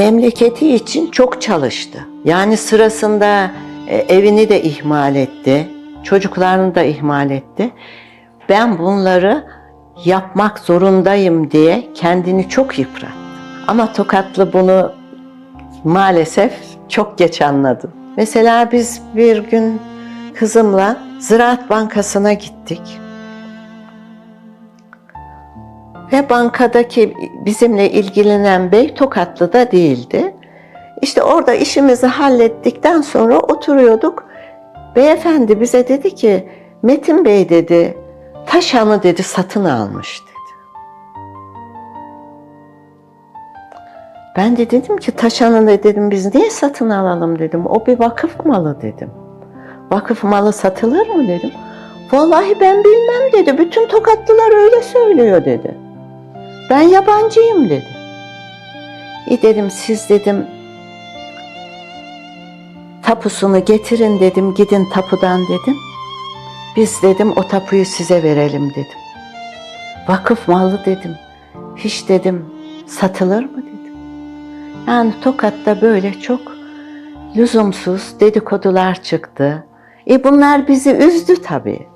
memleketi için çok çalıştı. Yani sırasında e, evini de ihmal etti, çocuklarını da ihmal etti. Ben bunları yapmak zorundayım diye kendini çok yıprattı. Ama Tokatlı bunu maalesef çok geç anladı. Mesela biz bir gün kızımla Ziraat Bankası'na gittik. Ve bankadaki bizimle ilgilenen bey Tokatlı da değildi. İşte orada işimizi hallettikten sonra oturuyorduk. Beyefendi bize dedi ki Metin Bey dedi Taşan'ı dedi satın almış dedi. Ben de dedim ki Taşan'ı da dedim biz niye satın alalım dedim. O bir vakıf malı dedim. Vakıf malı satılır mı dedim. Vallahi ben bilmem dedi. Bütün tokatlılar öyle söylüyor dedi. Ben yabancıyım dedi. İyi dedim siz dedim tapusunu getirin dedim gidin tapudan dedim. Biz dedim o tapuyu size verelim dedim. Vakıf malı dedim. Hiç dedim satılır mı dedim. Yani Tokat'ta böyle çok lüzumsuz dedikodular çıktı. E bunlar bizi üzdü tabii.